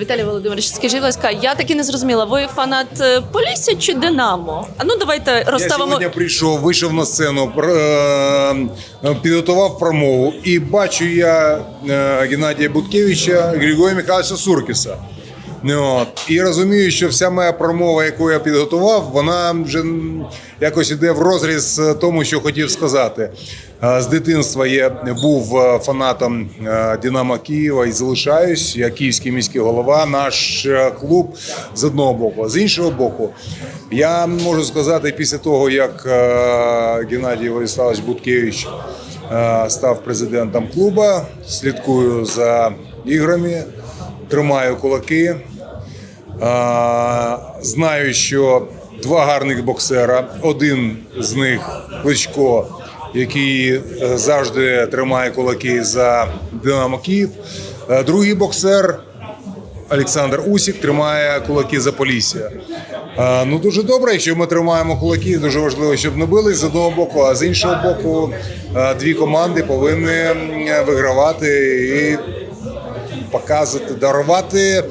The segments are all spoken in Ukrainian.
Віталій Володимирович, скажіть, будь ласка, я таки не зрозуміла, ви фанат е, Полісся чи Динамо? А ну давайте Я розставимо. сьогодні прийшов, вийшов на сцену, е, підготував промову і бачу я е, Геннадія Буткевича, Григорія Михайловича Суркіса. Ну, От. І розумію, що вся моя промова, яку я підготував, вона вже якось іде в розріз е, тому, що хотів сказати. Е, З дитинства я був е, фанатом Динамо Києва і залишаюсь. Я київський міський голова. Наш клуб з одного боку, з іншого боку, я можу сказати, після того, як Геннадій Владиславович Буткевич став президентом клуба, слідкую за іграми, тримаю кулаки. Знаю, що два гарних боксера. Один з них Кличко, який е, завжди тримає кулаки за Динамо Київ. Е, Другий боксер Олександр Усік тримає кулаки за Полісся. Е, Ну дуже добре, якщо ми тримаємо кулаки, дуже важливо, щоб не бились з одного боку, а з іншого боку, дві команди повинні вигравати і показувати, дарувати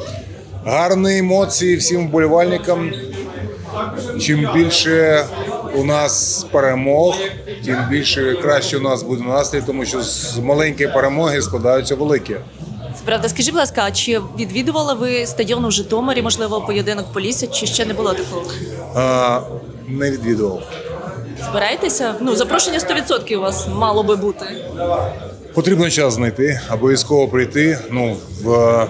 гарні емоції всім вболівальникам. Чим більше у нас перемог, тим більше краще у нас буде настрій, тому що з маленької перемоги складаються великі. Правда, скажіть, будь ласка, а чи відвідували ви стадіон у Житомирі, можливо, поєдинок Полісся, чи ще не було такого? А, не відвідував. Збираєтеся? Ну, запрошення 100% у вас мало би бути. Потрібно час знайти, обов'язково прийти. Ну, в...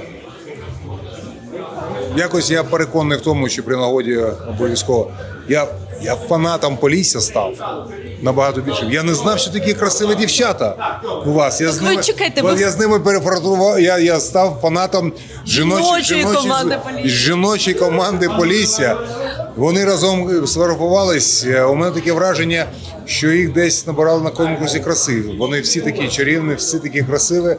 Якось я переконаний в тому, що при нагоді обов'язково. Я, я фанатом Полісся став набагато більше. Я не знав, що такі красиві дівчата у вас. Я з ними, чекайте, бо ви- я з ними перефразував. Я, я став фанатом жіночої, Жіночої команди Полісся. жіночої команди Полісся. Вони разом сфотографувались. Е, У мене таке враження, що їх десь набирали на конкурсі краси. Вони всі такі чарівні, всі такі красиві.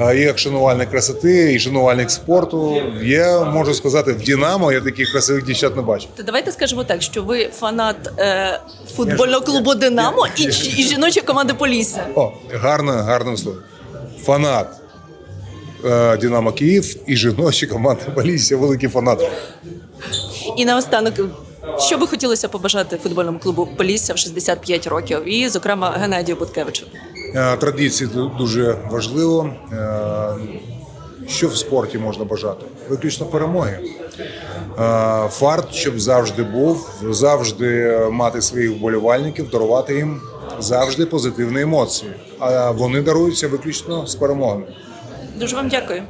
Е, І як шанувальник красоти, і шанувальник спорту. Я можу сказати, в Дінамо я таких красивих дівчат не бачив. То давайте скажемо так, що ви фанат е, футбольного клубу Динамо і, і жіночої команди Полісся. О, гарне, гарне слово. Фанат е, Динамо Київ і жіночі команди Полісся, великий фанат. І наостанок, що би хотілося побажати футбольному клубу Полісся в 65 років, і, зокрема, Геннадію Буткевичу. Е, Традиції ду- дуже важливо. Е, Що в спорті можна бажати? Виключно перемоги. Е, Фарт, щоб завжди був, завжди мати своїх вболівальників, дарувати їм завжди позитивні емоції. А вони даруються виключно з перемогами. Дуже вам дякую.